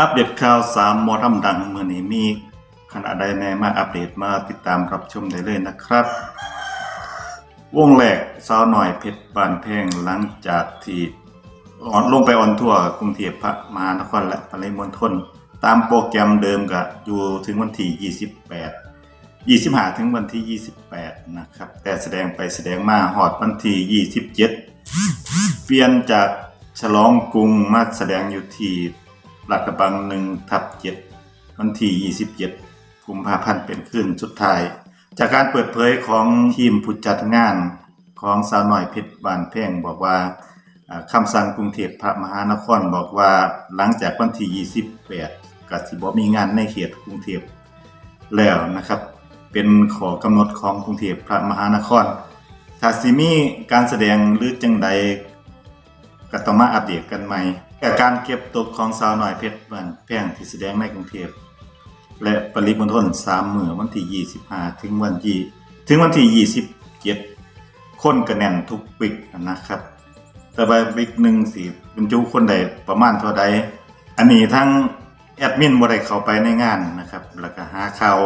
อัปเดตข่าวสามมอลำดังเมื่อนี้มีขณะใดแน่มาอัปเดตมาติดตามรับชมได้เลยนะครับ วงแรกสาวหน่อยเพชรบานแพงหลังจากที่ออนลงไปออนทัวร์กรุงเทพพระมหานครและปริมณฑลตามโปรแกรมเดิมก็อยู่ถึงวันที่ 28 25 ถึงวันที่ 28 นะครับ แต่แสดงไปแสดงมาหอดวันที่ 27 เปลี่ยนจากฉลองกรุงมาแสดงอยู่ที่ ลาดกระบังหนึ่งทับเจ็ดวันที่27กุมภาพันธ์เป็นขึ้นสุดท้าย จากการเปิดเผยของทีมผู้จัดงานของสาวหน่อยเพชรบานแพ่งบอกว่าอ่าคำสั่งกรุงเทพพระมหานครบอกว่าหลังจากวันที่28กสิบ่มีงานในเขตกรุงเทพแล้วนะครับ เป็นขอกำหนดของกรุงเทพพระมหานครถ้าสิมีการแสดงหรือจังใด ก็ต้องมาอัปเดตกันใหม่กับการเก็บตกของสาวหน้อยเพชรบ้านแพงที่แสดงในกรุงเทพและปริมณฑล3มื้อวันที่ 25 ถึงวันที่ถึงวันที่ 27 คนก็แน่นทุกวิกนะครับ แต่ว่าวิกหนึ่งสิบรรจุคนใดประมาณเท่าใด อันนี้ทั้งแอดมินบ่ได้เข้าไปในงานนะครับ แล้วก็หาข่าว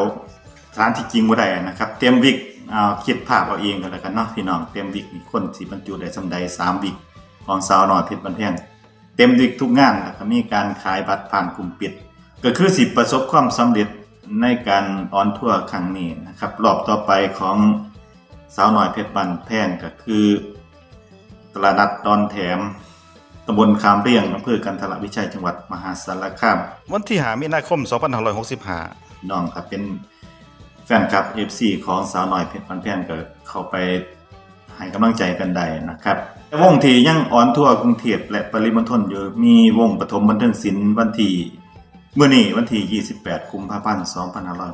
สถานที่จริงบ่ได้นะครับ เต็มวิกเอาคิดภาพเอาเองก็แล้วกันเนาะพี่น้องเต็มวิกนี่คนสิบรรจุได้สำใด3วิก ของสาวน้อยเพชรบันแพงเต็มวิกทุกงานแล้วก็มีการขายบัตรผ่านกลุ่มปิด ก็คือสิประสบความสำเร็จในการออนทัวร์ครั้งนี้นะครับรอบต่อไปของสาวน้อยเพชรบันแพงก็คือ ตลาดนัดดอนแถมตำบลคามเรียงอำเภอกันทรวิชัยจังหวัดมหาสารคาม วันที่หามีนาคม 2565น้องครับเป็นแฟนคลับ FC ของสาวน้อยเพชรพันแพงก็เข้าไป ให้กำลังใจกันได้นะครับวงที่ยังออนทัวร์กรุงเทพและปริมณฑลอยู่มีวงปฐมบันเทิงศิลป์วันที่เมื่อนี้วันที่ 28 กุมภาพันธ์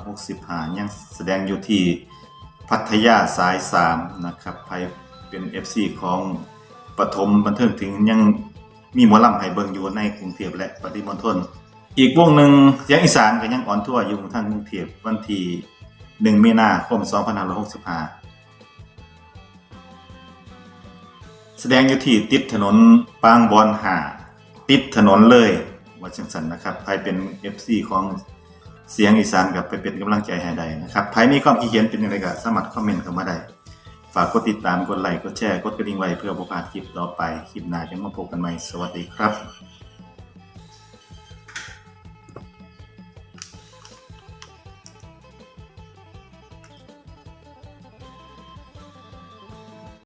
2565 ยังแสดงอยู่ที่พัทยาสาย 3 นะครับใครเป็น FC ของปฐมบันเทิงถึงยังมีหมอลำให้เบิงอยู่ในกรุงเทพและปริมณฑลอีกวงหนึ่งเสียงอีสานก็ยังออนทัวร์อยู่ทางกรุงเทพวันที่ 1 มีนาคม 2565 แสดงอยู่ที่ติดถนนปางบอนหาติดถนนเลยวัดชังสันนะครับใครเป็น FC ของเสียงอีสานกับไปเป็นกำลังใจให้ได้นะครับใครมีความคิดเห็นเป็นยังไงก็สามารถคอมเมนต์เข้ามาได้ ฝากกดติดตามกดไลค์กดแชร์กดกระดิ่งไว้เพื่อบ่พลาดคลิปต่อไป คลิปหน้าจะมาพบกันใหม่ สวัสดีครับ